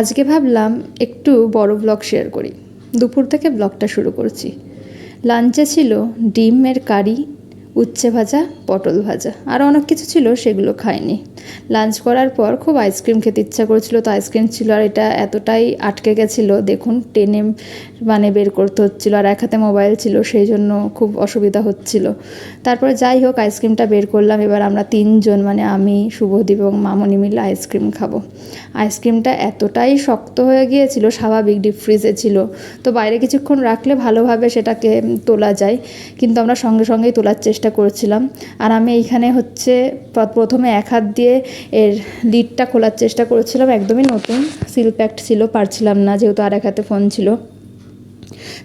আজকে ভাবলাম একটু বড় ব্লগ শেয়ার করি। দুপুর থেকে ব্লগটা শুরু করছি। লাঞ্চে ছিল ডিমের কারি উচ্ছে ভাজা, পটল ভাজা। আর অনেক কিছু ছিল, সেগুলো খাইনি। লাঞ্চ করার পর খুব আইসক্রিম খেতে ইচ্ছা করেছিল, তো আইসক্রিম ছিল। আর এটা এতটাই আটকে গেছিল, দেখুন, টেনে মানে বের করতে হচ্ছিল। আর এক হাতে মোবাইল ছিল সেই জন্য খুব অসুবিধা হচ্ছিল। তারপরে যাই হোক আইসক্রিমটা বের করলাম। এবার আমরা তিনজন মানে আমি, শুভদীপ এবং মামনি মিলে আইসক্রিম খাব। আইসক্রিমটা এতটাই শক্ত হয়ে গিয়েছিল, স্বাভাবিক ডিপ ফ্রিজে ছিল। তো বাইরে কিছুক্ষণ রাখলে ভালোভাবে সেটাকে তোলা যায়। কিন্তু আমরা সঙ্গে সঙ্গেই তোলার চেষ্টা করছিলাম। আর আমি এইখানে হচ্ছে প্রথমে এক হাত দিয়ে এর লিডটা খোলার চেষ্টা করেছিলাম, একদমই নতুন সিল প্যাক্ট ছিল, পারছিলাম না যেহেতু আর এক হাতে ফোন ছিল।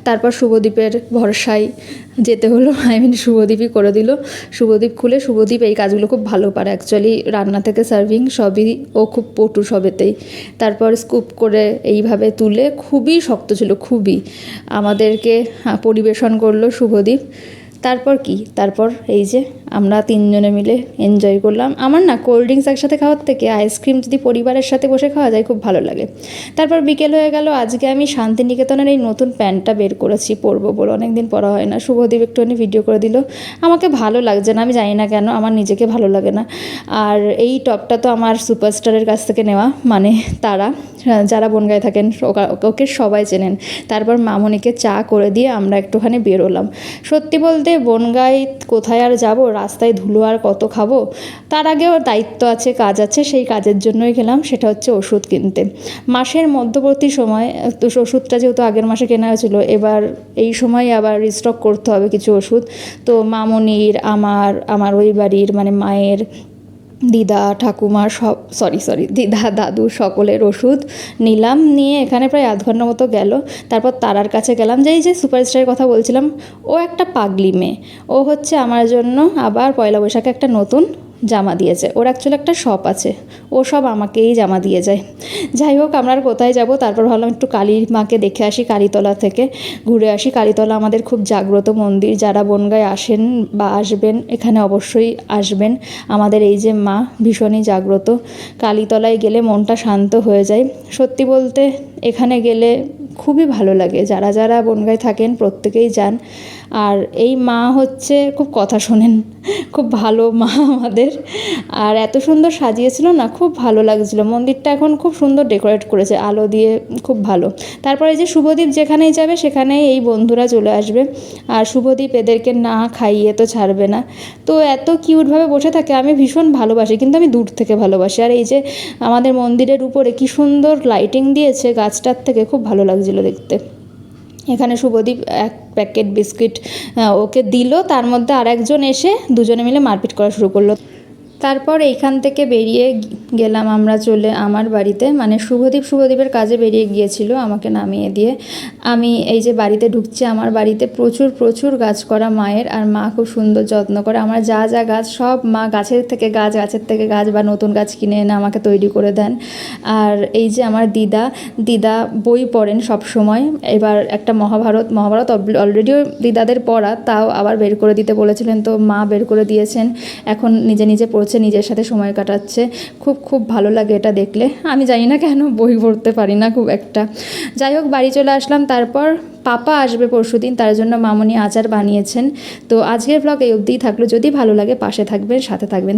তারপর শুভদীপের ভরসায় যেতে হলো আই মিন শুভদীপই করে দিল। শুভদীপ খুলে, শুভদীপ এই কাজগুলো খুব ভালো পারে অ্যাকচুয়ালি রান্না থেকে সার্ভিং সবই, ও খুব পটু সবেতেই। তারপর স্কুপ করে এইভাবে তুলে, খুবই শক্ত ছিল, খুবই। আমাদেরকে পরিবেশন করল শুভদীপ। তারপর কি? তারপর এই যে আমরা তিনজনে মিলে এনজয় করলাম। আমার না কোল্ড ড্রিঙ্কস একসাথে খাওয়ার থেকে আইসক্রিম যদি পরিবারের সাথে বসে খাওয়া যায় খুব ভালো লাগে। তারপর বিকেল হয়ে গেল, আজকে আমি শান্তিনিকেতনের এই নতুন প্যান্টটা বের করেছি পরবো বলে। অনেকদিন পরা হয় না। শুভদীপ একটুখানি ভিডিও করে দিল। আমাকে ভালো লাগছে না, আমি জানি না কেন, আমার নিজেকে ভালো লাগে না। আর এই টপটা তো আমার সুপারস্টারের কাছ থেকে নেওয়া মানে তারা, যারা বনগায় থাকেন, ওকা- ওকে সবাই চেনেন। তারপর মামনিকে চা করে দিয়ে আমরা একটুখানি বেরোলাম। সত্যি বলতে বনগাই কোথায় আর যাব? রাস্তায় ধুলো আর কত খাব? তার আগেও দায়িত্ব আছে, কাজ আছে, সেই কাজের জন্যই গেলাম সেটা হচ্ছে ওষুধ কিনতে। মাসের মধ্যবর্তী সময় ওষুধটা যেহেতু আগের মাসে কেনা হয়েছিল, এবার এই সময় আবার রিস্টক করতে হবে কিছু ওষুধ। তো মামনির, আমার আমার ওই বাড়ির মানে মায়ের দিদা ঠাকুমা সব সরি সরি দিদা, দাদু সকলের ওষুধ নিলাম, নিয়ে এখানে প্রায় আধ ঘণ্টার মতো গেল। তারপর তারার কাছে গেলাম, যে এই যে সুপারস্টারের কথা বলছিলাম, ও একটা পাগলি মেয়ে। ও হচ্ছে আমার জন্য আবার পয়লা বৈশাখে একটা নতুন জামা দিয়েছে। ওর অ্যাকচুয়ালি একটা শপ আছে। ও সব আমাকেই জামা দিয়ে যায়। যাই হোক, আমরা আর কোথায় যাব? তারপর ভাবলাম একটু কালী মাকে দেখে আসি, কালীতলা থেকে। ঘুরে আসি। কালীতলা আমাদের খুব জাগ্রত মন্দির। যারা বনগায় আসেন বা আসবেন, এখানে অবশ্যই আসবেন। আমাদের এই যে মা, ভীষণই জাগ্রত। কালীতলায় গেলে মনটা শান্ত হয়ে যায়। সত্যি বলতে, এখানে গেলে খুবই ভালো লাগে। যারা যারা বনগায় থাকেন, প্রত্যেকেই যান। আর এই মা হচ্ছে, খুব কথা শোনেন। খুব ভালো মা আমাদের। আর এত সুন্দর সাজিয়েছিল না, খুব ভালো লাগছিল। মন্দিরটা এখন খুব সুন্দর ডেকোরেট করেছে, আলো দিয়ে খুব ভালো। তারপরে যে শুভদীপ যেখানেই যাবে, সেখানেই এই বন্ধুরা চলে আসবে। আর শুভদীপ এদেরকে না খাইয়ে তো ছাড়বে না। তো এত কিউটভাবে বসে থাকে, আমি ভীষণ ভালোবাসি, কিন্তু আমি দূর থেকে ভালোবাসি। আর এই যে আমাদের মন্দিরের উপরে কি সুন্দর লাইটিং দিয়েছে গাছটার থেকে, খুব ভালো লাগছিল দেখতে। এখানে শুভদীপ এক প্যাকেট বিস্কিট ওকে দিল। তার মধ্যে আরেকজন এসে দুজনে মিলে মারপিট করা শুরু করল। তারপর এইখান থেকে বেরিয়ে গেলাম, আমরা চলে আমার বাড়িতে। মানে শুভদীপ শুভদীপের কাজে বেরিয়ে গিয়েছিল আমাকে নামিয়ে দিয়ে। আমি এই যে বাড়িতে ঢুকছি, আমার বাড়িতে প্রচুর প্রচুর গাছ করা মায়ের আর মা খুব সুন্দর যত্ন করে। আমার যা যা গাছ, সব মা গাছের থেকে গাছ, গাছের থেকে গাছ বা নতুন গাছ কিনে এনে আমাকে তৈরি করে দেন। আর এই যে আমার দিদা দিদা বই পড়েন সব সময় এবার একটা মহাভারত মহাভারত অলরেডিও দিদাদের পড়া, তাও আবার বের করে দিতে বলেছিলেন। তো মা বের করে দিয়েছেন। এখন নিজে নিজে পড়ছে, নিজের সাথে সময় কাটাচ্ছে। খুব খুব ভালো লাগে এটা দেখলে। আমি জানি না কেন বই পড়তে পারি না খুব একটা। যাই হোক, বাড়ি চলে আসলাম। তারপর পাপা আসবে পরশু দিন তার জন্য মামনি আচার বানিয়েছেন। তো আজকের ব্লগ এই অবধিই থাকল। যদি ভালো লাগে পাশে থাকবেন, সাথে থাকবেন।